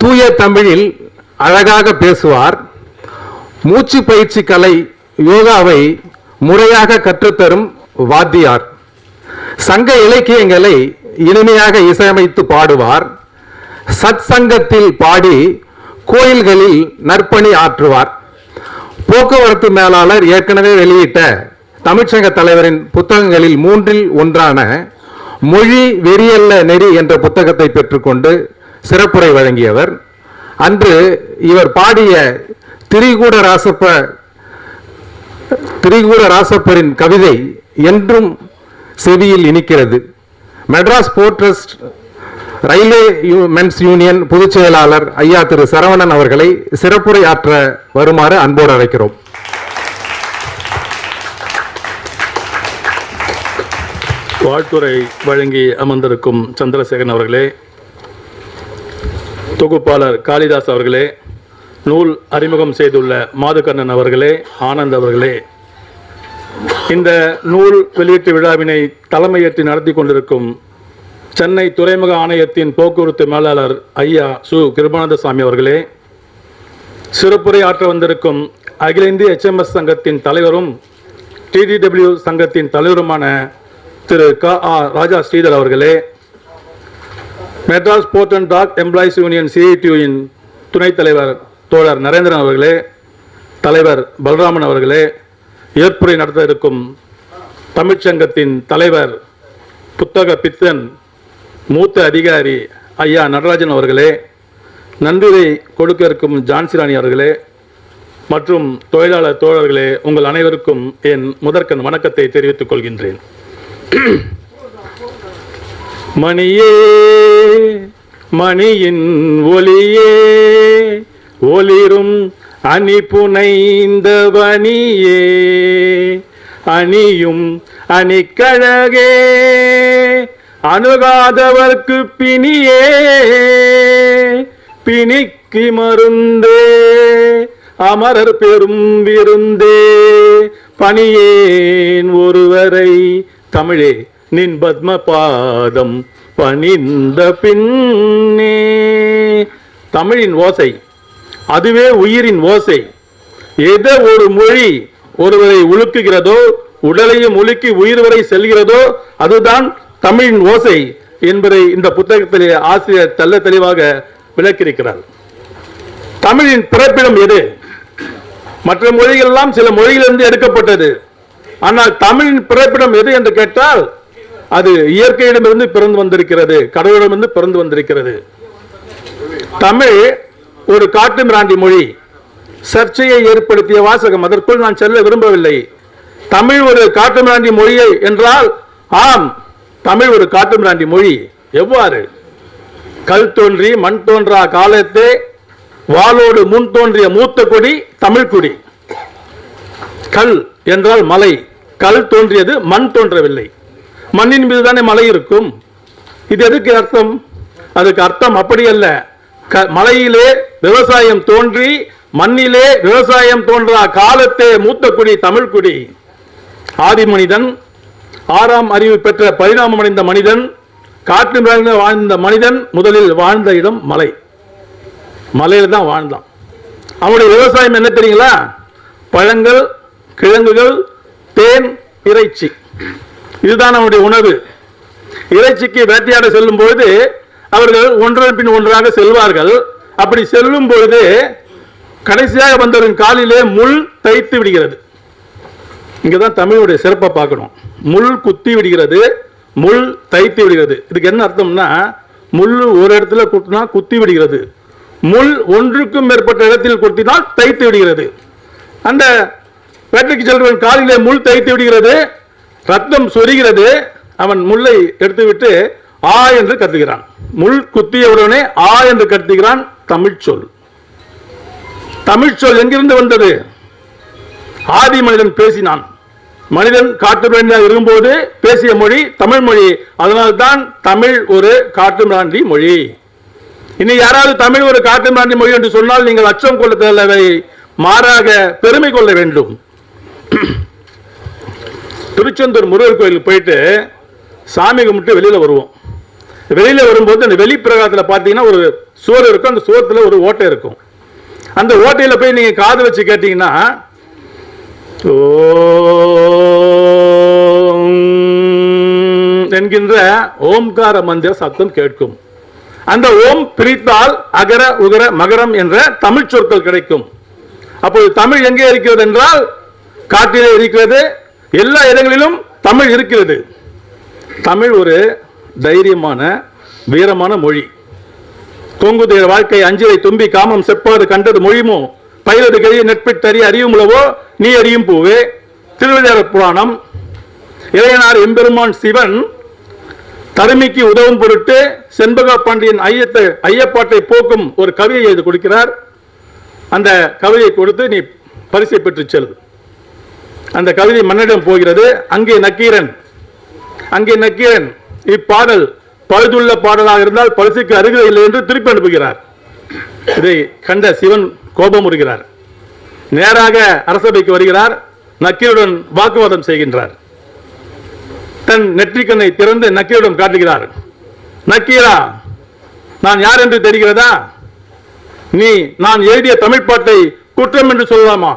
தூய தமிழில் அழகாக பேசுவார். மூச்சு பயிற்சி கலை யோகாவை முறையாக கற்றுத்தரும் வாத்தியார். சங்க இலக்கியங்களை இனிமையாக இசையமைத்து பாடுவார். சத்சங்கத்தில் பாடி கோயில்களில் நற்பணி ஆற்றுவார். போக்குவரத்து மேலாளர் ஏற்கனவே வெளியிட்ட தமிழ்ச்சங்க தலைவரின் புத்தகங்களில் மூன்றில் ஒன்றான மொழி வெறியல்ல நெறி என்ற புத்தகத்தை பெற்றுக்கொண்டு சிறப்புரை வழங்கியவர். அன்று இவர் பாடிய திரிகூட ராசப்ப திரிகூட ராசப்பரின் கவிதை என்றும் செவியில் இனிக்கிறது. மெட்ராஸ் போர்ட் ட்ரஸ்ட் ரயில்வே யூ- மென்ஸ் யூனியன் பொதுச் செயலாளர் ஐயா திரு சரவணன் அவர்களை சிறப்புரை ஆற்ற வருமாறு அன்போடு அழைக்கிறோம். வாழ்த்துறை வழங்கி அமர்ந்திருக்கும் சந்திரசேகரன் அவர்களே தொகுப்பாளர் காளிதாஸ் அவர்களே நூல் அறிமுகம் செய்துள்ள மாதுகண்ணன் அவர்களே ஆனந்த் அவர்களே. இந்த நூல் வெளியீட்டு விழாவினை தலைமையேற்று நடத்தி கொண்டிருக்கும் சென்னை துறைமுக ஆணையத்தின் போக்குவரத்து மேலாளர் ஐயா சு. கிருபானந்தசாமி அவர்களே சிறப்புரை ஆற்ற வந்திருக்கும் அகில இந்திய எச்எம்எஸ் சங்கத்தின் தலைவரும் டிடிடபிள்யூ சங்கத்தின் தலைவருமான திரு. க. ஆ. ராஜா ஸ்ரீதர் அவர்களே Madras port and dock employees union சிஐடியூயின் துணைத் தலைவர் தோழர் நரேந்திரன் அவர்களே தலைவர் பலராமன் அவர்களே ஏற்புரை நடத்த இருக்கும் தமிழ்ச்சங்கத்தின் தலைவர் புத்தக பித்தன் மூத்த அதிகாரி ஐயா நடராஜன் அவர்களே நன்றியை கொடுக்க இருக்கும் ஜான்சிராணி அவர்களே மற்றும் தொழிலாளர் தோழர்களே உங்கள் அனைவருக்கும் என் முதற்கண் வணக்கத்தை தெரிவித்துக் கொள்கின்றேன். மணியே மணியின் ஒலியே ஒளிரும் அணி புனைந்தவனியே அணியும் அணிக்கழகே அணுகாதவர்க்கு பிணியே பிணிக்கு மருந்தே அமரர் பெரும் விருந்தே பணியேன் ஒருவரை தமிழே. நின் பத்ம பாதம் பணிந்த பின்னே. தமிழின் ஓசை அதுவே உயிரின் ஓசை. எதை ஒரு மொழி ஒருவரை உலுக்குகிறதோ உடலையும் உலுக்கி உயிர் வரை செல்கிறதோ அதுதான் தமிழின் ஓசை என்பதை இந்த புத்தகத்திலே ஆசிரியர் தெள்ள தெளிவாக விளக்கியிருக்கிறார். தமிழின் பிறப்பிடம் எது? மற்ற மொழிகள் எல்லாம் சில மொழியிலிருந்து எடுக்கப்பட்டது. ஆனால் தமிழின் பிறப்பிடம் எது என்று கேட்டால் அது இயற்கையிடமிருந்து பிறந்து வந்திருக்கிறது கடவுளிடமிருந்து பிறந்து வந்திருக்கிறது. தமிழ் ஒரு காட்டு மிராண்டி மொழி. சர்ச்சையை ஏற்படுத்திய வாசகம் அதற்குள் நான் செல்ல விரும்பவில்லை. தமிழ் ஒரு காட்டு மிராண்டி மொழியை என்றால் ஆம் தமிழ் ஒரு காட்டு மிராண்டி மொழி. எவ்வாறு? கல் தோன்றி மண் தோன்றா காலத்தே வாளோடு முன் தோன்றிய மூத்த கொடி தமிழ் கொடி. கல் என்றால் மலை. கல் தோன்றியது மண் தோன்றவில்லை. மண்ணின் மீது தானே மலை இருக்கும். இது எதுக்கு அர்த்தம்? அதுக்கு அர்த்தம் அப்படி அல்ல க- மலையிலே விவசாயம் தோன்றி மண்ணிலே விவசாயம் தோன்றா காலத்தே மூத்த குடி தமிழ் குடி. ஆதி மனிதன் ஆறாம் அறிவு பெற்ற பரிணாமமடைந்த மனிதன் காட்டு மிராண்டில் வாழ்ந்த மனிதன் முதலில் வாழ்ந்த இடம் மலை. மலையில் தான் வாழ்ந்தான். அவனுடைய விவசாயம் என்ன தெரியுங்களா? பழங்கள் கிழங்குகள் தேன் இறைச்சி. இதுதான் அவனுடைய உணவு. இறைச்சிக்கு வேட்டையாட செல்லும் பொழுது அவர்கள் ஒன்றன் பின் ஒன்றாக செல்வார்கள். அப்படி செல்லும் பொழுது கடைசியாக வந்தவரின் காலிலே முள் தைத்து விடுகிறது. இங்கதான் தமிழுடைய சிறப்பை பார்க்கணும். முள் குத்தி விடுகிறது முள் தைத்து விடுகிறது. இதுக்கு என்ன அர்த்தம்னா முள் ஒரு இடத்துல குத்தினா குத்தி விடுகிறது. முள் ஒன்றுக்கும் மேற்பட்ட இடத்தில் குத்தினால் தைத்து விடுகிறது. அந்த வேட்டைக்கு செல்வன் காலிலே முள் தைத்து விடுகிறது ரத்தம் சொரிகிறது அவன் முள்ளை எடுத்துவிட்டு ஆ என்று கத்துகிறான். முள் குத்தியவுடனே ஆ என்று கத்துகிறான் தமிழ் சொல். தமிழ் சொல் எங்கிருந்து வந்தது? ஆதி மனிதன் பேசினான். மனிதன் காட்டு மிராண்டியாக இருக்கும்போது பேசிய மொழி தமிழ் மொழி. அதனால்தான் தமிழ் ஒரு காட்டு மிராண்டி மொழி. இனி யாராவது தமிழ் ஒரு காட்டு மிராண்டி மொழி என்று சொன்னால் நீங்கள் அச்சம் கொள்ள தேவை மாறாக பெருமை கொள்ள வேண்டும். திருச்செந்தூர் முருகர் கோயிலுக்கு போயிட்டு சாமி கும்பிட்டு வெளியில் வருவோம். வெளியில் வரும்போது அந்த வெளிப்பிரகாரத்தில் பார்த்தீங்கன்னா ஒரு சுவர் இருக்கும். அந்த சுவத்துல ஒரு ஓட்டை இருக்கும். அந்த ஓட்டையில் போய் நீங்கள் காது வச்சு கேட்டிங்கன்னா ஓ என்கின்ற ஓம்கார மந்திர சத்தம் கேட்கும். அந்த ஓம் பிரித்தால் அகர உகர மகரம் என்ற தமிழ் சொற்கள் கிடைக்கும். அப்போது தமிழ் எங்கே இருக்கிறது என்றால் காட்டிலே இருக்கிறது எல்லா இடங்களிலும் தமிழ் இருக்கிறது. தமிழ் ஒரு தைரியமான வீரமான மொழி. தொங்குதேர் வாழ்க்கை அஞ்சிலை தும்பி காமம் செப்பாது கண்டது மொழிமோ? பயிரது கழிய நெற்பிட்டறி அறியும் உளவோ? நீ அறியும் பூவே. திருவிழா புராணம். இளையனார் எம்பெருமான் சிவன் தருமிக்கு உதவும் பொருட்டு செண்பக பாண்டியன் ஐயத்தை ஐயப்பாட்டை போக்கும் ஒரு கவியை எழுதி கொடுக்கிறார். அந்த கவியை கொடுத்து நீ பரிசை பெற்று செல். அந்த கவிதை மன்னிடம் போகிறது. அங்கே நக்கீரன். அங்கே நக்கீரன். இப்பாடல் பழுதுள்ள பாடலாக இருந்தால் பழுசுக்கு அருகில் இல்லை என்று திருப்பி அனுப்புகிறார். இதை கண்ட சிவன் கோபமுறுகிறார். நேராக அரசபைக்கு வருகிறார். நக்கீருடன் வாக்குவாதம் செய்கின்றார். தன் நெற்றிக்கண்ணை திறந்து நக்கீரிடம் காட்டுகிறார். நக்கீரா நான் யார் என்று தெரிகிறதா? நீ நான் எழுதிய தமிழ் பாட்டை குற்றம் என்று சொல்லலாமா?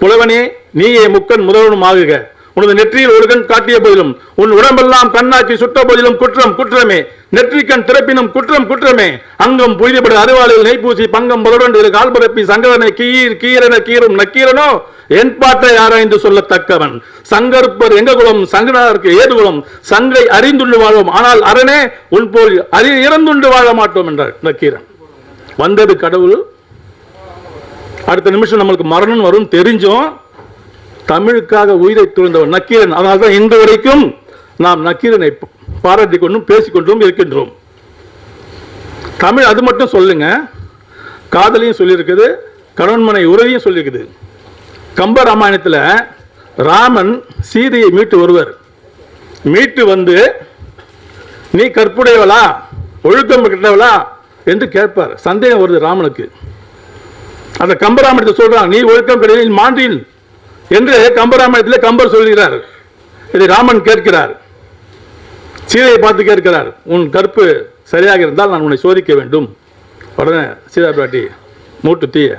புலவனே நீயே முக்கன் முதல்வனும் ஆகுக. உனது நெற்றியில் ஒரு கண் காட்டிய போதிலும் உன் உடம்பெல்லாம் கண்ணாக்கி சுட்ட போதிலும் குற்றம் குற்றமே. நெற்றிக்கண் திறப்பினும் குற்றம் குற்றமே. அங்கம் புய்தப்பட அருவாளில் நெய்ப்பூசி பங்கம் முதலுடன் கால்பரப்பி கால் பரப்பி சங்கரனை கீர் கீரன கீரும் நக்கீரனோ? என் பாட்டை ஆராய்ந்து சொல்லத்தக்கவன். சங்கருப்பர் எங்க குலம் சங்கனாருக்கு ஏது குலம்? சங்கை அறிந்துண்டு வாழ்வோம் ஆனால் அரணே உன் போல் அறி இறந்துண்டு வாழ மாட்டோம் என்றார் நக்கீரன். வந்தது கடவுள். அடுத்த நிமிஷம் நம்மளுக்கு மரணம் வரும் தெரிஞ்சும். தமிழுக்காக உயிரை துறந்தவர் நக்கீரன். அதனால தான் இன்று வரைக்கும் நாம் நக்கீரனை பாராட்டி கொண்டும் பேசிக்கொண்டும் இருக்கின்றோம். தமிழ் அது மட்டும் சொல்லுங்க. காதலையும் சொல்லியிருக்குது கணவன்மனை உறவையும் சொல்லியிருக்குது. கம்ப ராமாயணத்தில் ராமன் சீதையை மீட்டு வருவர். மீட்டு வந்து நீ கற்புடையவளா? ஒழுக்கம் கிட்டவளா? என்று கேட்பார். சந்தேகம் வருது ராமனுக்கு. அந்த கம்பராமாயணத்தை சொல்றான் நீ ஒழுக்கம் கிடையாது மாண்டின் என்று கம்பராமாயணத்தில் கம்பர் சொல்கிறார். இதை ராமன் கேட்கிறார். சீதையை பார்த்து கேட்கிறார். உன் கற்பு சரியாக இருந்தால் நான் உன்னை சோதிக்க வேண்டும். உடனே சீதா பிராட்டி மூட்டு தீய.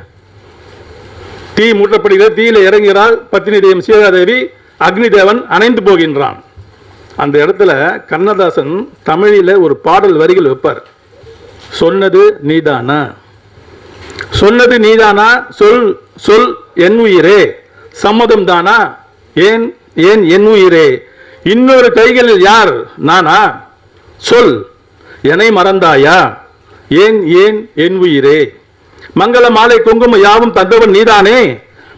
தீ மூட்டப்படுகிறது தீயில இறங்குகிறாள். பத்தினி தேவம் சீதாதேவி அக்னி தேவன் அணைந்து போகின்றான். அந்த இடத்துல கண்ணதாசன் தமிழில் ஒரு பாடல் வரிகள் வைப்பார். சொன்னது நீதானா? சொன்னது நீதானா? சொல் சொல் என் உயிரே. சம்மதம் தானா ஏன் ஏன் என் உயிரே இன்னொரு கைகளில் யார்? நானா? சொல். என்னை மறந்தாயா? ஏன் ஏன் என் உயிரே மங்கள மாலை குங்கும யாவும் தந்தவன் நீதானே?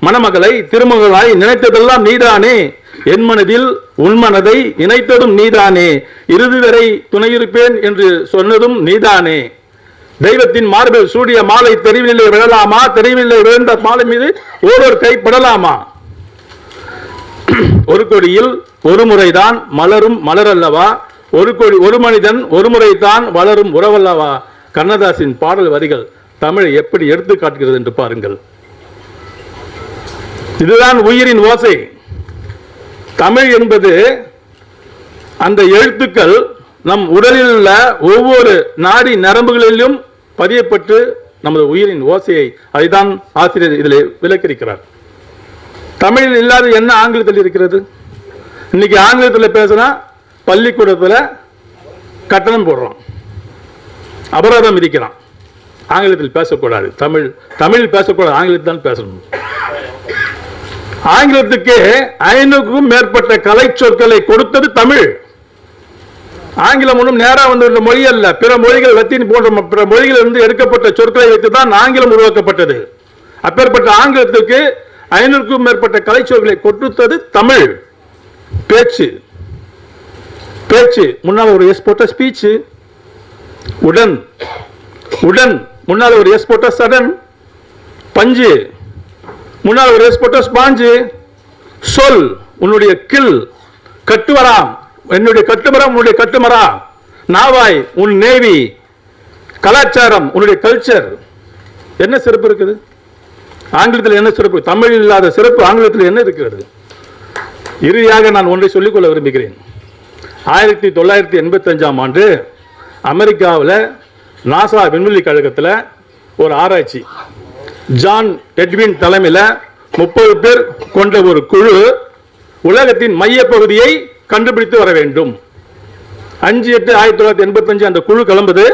மணமகளை திருமகளாய் நினைத்ததெல்லாம் நீதானே? என் மனதில் உன் மனதை இணைத்ததும் நீதானே? இறுதி வரை துணையிருப்பேன் என்று சொன்னதும் நீதானே? தெய்வத்தின் மார்பில் சூடிய மாலை தெரிவிலே விழலாமா? தெரிவிலே விழுந்த மாலை மீது ஓரொரு கை படலாமா? ஒரு கொடியில் ஒரு முறைதான் மலரும் மலரல்லவா? ஒரு கொடி ஒரு மனிதன் ஒரு முறைதான் வளரும் உறவல்லவா? கண்ணதாசின் பாடல் வரிகள் தமிழை எப்படி எடுத்து காட்டுகிறது என்று பாருங்கள். இதுதான் உயிரின் ஓசை. தமிழ் என்பது அந்த எழுத்துக்கள் நம் உடலில் உள்ள ஒவ்வொரு நாடி நரம்புகளிலும் பதியப்பட்டு நமது உயிரின் ஓசையை அதைதான் ஆசிரியர் இதில் விளக்கிருக்கிறார் தமிழில் இல்லாத என்ன ஆங்கிலத்தில் இருக்கிறது? இன்னைக்கு ஆங்கிலத்தில் பேசினா பள்ளிக்கூடத்தில் கட்டணம் போடுறோம். அபராதம் விதிக்கிறான் ஆங்கிலத்தில் பேசக்கூடாது. தமிழ் தமிழில் பேசக்கூடாது. ஆங்கிலத்தில் தான் பேசணும். ஆங்கிலத்துக்கு ஐநூறுக்கும் மேற்பட்ட கலை சொற்களை கொடுத்தது தமிழ். ஆங்கிலம் ஒன்றும் நேராக வந்துள்ள மொழி அல்ல. பிற மொழிகள் லத்தீன் போன்ற பிற மொழிகள் இருந்து எடுக்கப்பட்ட சொற்களை வைத்து தான் ஆங்கிலம் உருவாக்கப்பட்டது. அப்பேற்பட்ட ஆங்கிலத்துக்கு ஐநூறுக்கும் மேற்பட்ட கலை சொற்களை கொடுத்தது தமிழ். பேச்சு. பேச்சு. முன்னால் ஒரு எஸ் போட்ட ஸ்பீச்சு உடன். உடன். முன்னால் ஒரு எஸ் போட்ட சடன் பஞ்சு. முன்னால் ஒரு எஸ் போட்ட ஸ்பாஞ்சு சொல். உன்னுடைய கில். கட்டுவராம். என்னுடைய கட்டுமரம் உன்னுடைய கட்டுமரா? நாவாய் உன் நேவி. கலாச்சாரம் உன்னுடைய கல்ச்சர் என்ன சிறப்பு இருக்குது? ஆங்கிலத்தில் என்ன சிறப்பு? தமிழில் இல்லாத சிறப்பு ஆங்கிலத்தில் என்ன இருக்கிறது? இறுதியாக நான் ஒன்றை சொல்லிக்கொள்ள விரும்புகிறேன். ஆயிரத்தி தொள்ளாயிரத்தி எண்பத்தஞ்சாம் ஆண்டு அமெரிக்காவில் நாசா விண்வெளி கழகத்தில் ஒரு ஆராய்ச்சி. ஜான் எட்வின் தலைமையில் முப்பது பேர் கொண்ட ஒரு குழு உலகத்தின் மையப்பகுதியை கண்டுபிடித்து வர வேண்டும். அஞ்சு எட்டு ஆயிரத்தி தொள்ளாயிரத்தி எண்பத்தஞ்சு அந்த குழு கிளம்புது.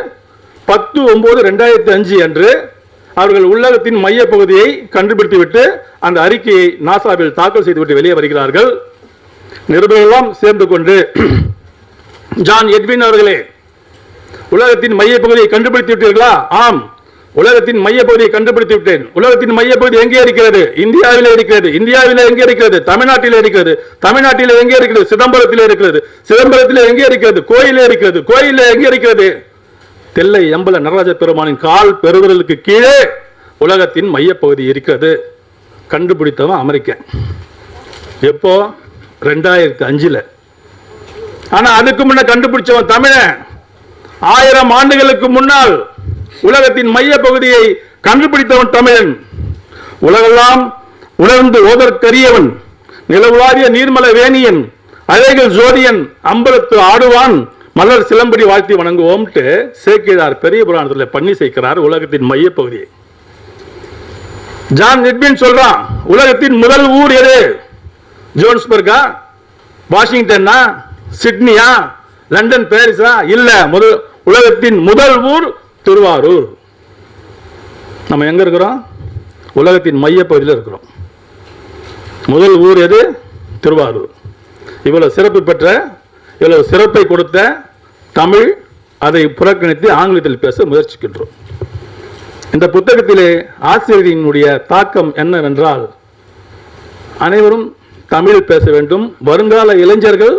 பத்து ஒன்பது ரெண்டாயிரத்தி அஞ்சு அன்று அவர்கள் உலகத்தின் மையப்பகுதியை கண்டுபிடித்துவிட்டு அந்த அறிக்கையை நாசாவில் தாக்கல் செய்துவிட்டு வெளியே வருகிறார்கள். நிருபர்களெல்லாம் சேர்ந்து கொண்டு ஜான் எட்வின் அவர்களே உலகத்தின் மையப்பகுதியை கண்டுபிடித்து விட்டீர்களா ஆம். உலகத்தின் மையப்பகுதியை கண்டுபிடித்து விட்டேன். உலகத்தின் மையப்பகுதி எங்கே இருக்கிறது? இந்தியாவில் இருக்கிறது. இந்தியாவில் எங்கே இருக்கிறது? தமிழ்நாட்டில் இருக்கிறது. தமிழ்நாட்டில் எங்கே இருக்கிறது? சிதம்பரத்திலே இருக்கிறது. சிதம்பரத்திலே எங்கே இருக்கிறது? கோயிலே இருக்கிறது. கோயிலே எங்கே இருக்கிறது? தெல்லை எம்பல நடராஜ பெருமானின் கால் பெருவிரலுக்கு கீழே உலகத்தின் மையப்பகுதி இருக்கிறது. கண்டுபிடித்தவன் அமெரிக்கன். எப்போ? ரெண்டாயிரத்தி அஞ்சுல. ஆனா அதுக்கு முன்ன கண்டுபிடிச்சவன் தமிழன். ஆயிரம் ஆண்டுகளுக்கு முன்னால் உலகத்தின் மைய பகுதியை கண்டுபிடித்தவன் தமிழன். உலகெல்லாம் உணர்ந்து ஓதற்கரியவன் நிலவுலாரிய நீர்மல வேணியன் அழகல் ஜோதியன் அம்பலத்து ஆடுவான் மலர் சிலம்படி வாழ்த்தி வணங்குவோம்ட்டு சேர்க்கிறார் பெரிய புராணத்தில் பண்ணி சேர்க்கிறார் உலகத்தின் மைய பகுதியை. ஜான் நிட்பின் சொல்றான் உலகத்தின் முதல் ஊர் எது? ஜோன்ஸ்பர்கா வாஷிங்டன்னா சிட்னியா லண்டன் பாரிஸா? இல்ல முதல் உலகத்தின் முதல் ஊர் திருவாரூர். நம்ம எங்க இருக்கிறோம்? உலகத்தின் மையப்பகுதியில் இருக்கிறோம். முதல் ஊர் எது? திருவாரூர். இவ்வளவு சிறப்பு பெற்ற இவ்வளவு சிறப்பை கொடுத்த தமிழ் அதை புறக்கணித்து ஆங்கிலத்தில் பேச முயற்சிக்கின்றோம். இந்த புத்தகத்திலே ஆசிரியரினுடைய தாக்கம் என்னவென்றால் அனைவரும் தமிழ் பேச வேண்டும். வருங்கால இளைஞர்கள்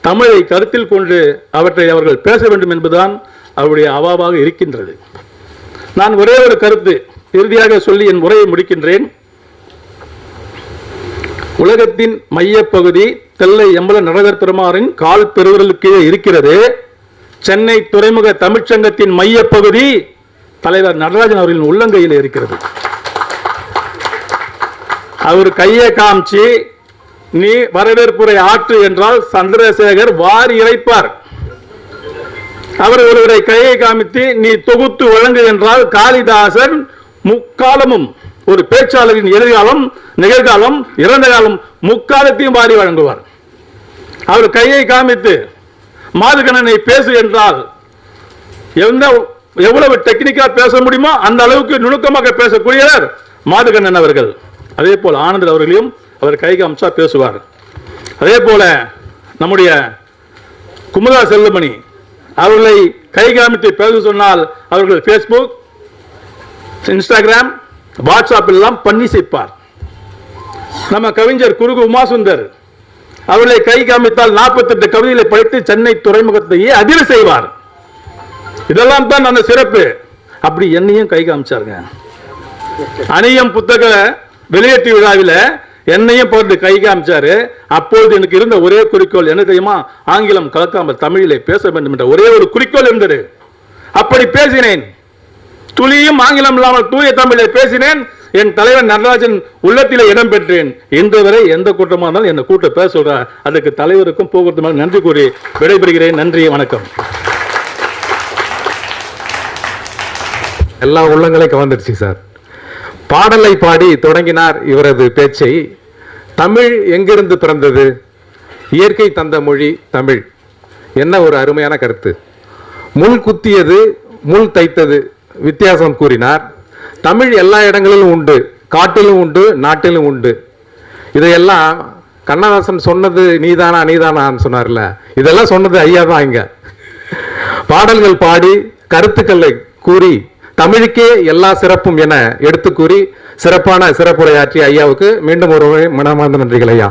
தமிழை கருத்தில் கொண்டு அவற்றை அவர்கள் பேச வேண்டும் என்பதுதான் அவருடைய அவாவாக இருக்கின்றது. நான் ஒரே ஒரு கருத்து இறுதியாக சொல்லி என் உரையை முடிக்கின்றேன். உலகத்தின் மையப்பகுதி தெல்லை எம்பல நடகர் பெருமாறின் கால் பெருவிரலுக்கு இருக்கிறது. சென்னை துறைமுக தமிழ்ச்சங்கத்தின் மையப்பகுதி தலைவர் நடராஜன் அவர்களின் உள்ளங்கையில் இருக்கிறது. அவர் கையை காமிச்சு நீ வரவேற்புரை ஆற்று என்றால் சந்திரசேகர் வாரி இறைப்பார். அவர் ஒருவரை கையை காமித்து நீ தொகுத்து வழங்கு என்றால் காளிதாசன் முக்காலமும் ஒரு பேச்சாளரின் எதிர்காலம் நிகழ்காலம் இறந்த காலம் முக்காலத்தையும் வாரி வழங்குவார். அவர் கையை காமித்து மாதுகணனை பேசு என்றால் எந்த எவ்வளவு டெக்னிக்கா பேச முடியுமோ அந்த அளவுக்கு நுணுக்கமாக பேசக்கூடியவர் மாதுகண்ணன் அவர்கள். அதே போல் ஆனந்தர் அவர்களையும் அவர் கை காமிச்சா பேசுவார். அதே போல நம்முடைய குமுதா செல்லுமணி அவர்களை கை காமித்து பேச சொன்னால் அவர்கள் ஃபேஸ்புக் இன்ஸ்டாகிராம் வாட்ஸ்அப் எல்லாம் பண்ணி செய்ப்பார் நம்ம கவிஞர் குருகு உமாசுந்தர் அவர்களை கை காமித்தால் நாற்பத்தெட்டு கவிதைகளை படித்து சென்னை துறைமுகத்தையே அதிர செய்வார். இதெல்லாம் தான் அந்த சிறப்பு. அப்படி என்னையும் கை காமிச்சாருங்க. அணியம் புத்தக வெளியீட்டு விழாவில் என்னையும் போட்டு கை காமிச்சாரு. அப்பொழுது எனக்கு இருந்த ஒரே குறிக்கோள் என்ன தெரியுமா? ஆங்கிலம் கலக்காமல் தமிழிலே பேச வேண்டும் என்ற ஒரே ஒரு குறிக்கோள் இருந்தது. அப்படி பேசினேன். துளியும் ஆங்கிலம் இல்லாமல் தூய தமிழை பேசினேன். என் தலைவர் நடராஜன் உள்ளத்திலே இடம் பெற்றேன். இன்று வரை எந்த கூட்டமாக இருந்தாலும் என்னை கூட்ட பேச சொல்ற. அதுக்கு தலைவருக்கும் போக்குவரத்து நன்றி கூறி விடைபெறுகிறேன். நன்றி வணக்கம். எல்லா உள்ளங்களையும் கவர்ந்துருச்சு சார். பாடலை பாடி தொடங்கினார் இவரது பேச்சை. தமிழ் எங்கிருந்து பிறந்தது? இயற்கை தந்த மொழி தமிழ். என்ன ஒரு அருமையான கருத்து. முள் குத்தியது முள் தைத்தது வித்தியாசம் கூறினார். தமிழ் எல்லா இடங்களிலும் உண்டு காட்டிலும் உண்டு நாட்டிலும் உண்டு. இதையெல்லாம் கண்ணதாசன் சொன்னது நீதானா நீதானான்னு சொன்னார்ல. இதெல்லாம் சொன்னது ஐயா தான் இங்க. பாடல்கள் பாடி கருத்துக்களை கூறி தமிழுக்கே எல்லா சிறப்பும் என எடுத்து கூறி சிறப்பான சிறப்புரையாற்றிய ஐயாவுக்கு மீண்டும் ஒரு மனமார்ந்த நன்றிகள் ஐயா.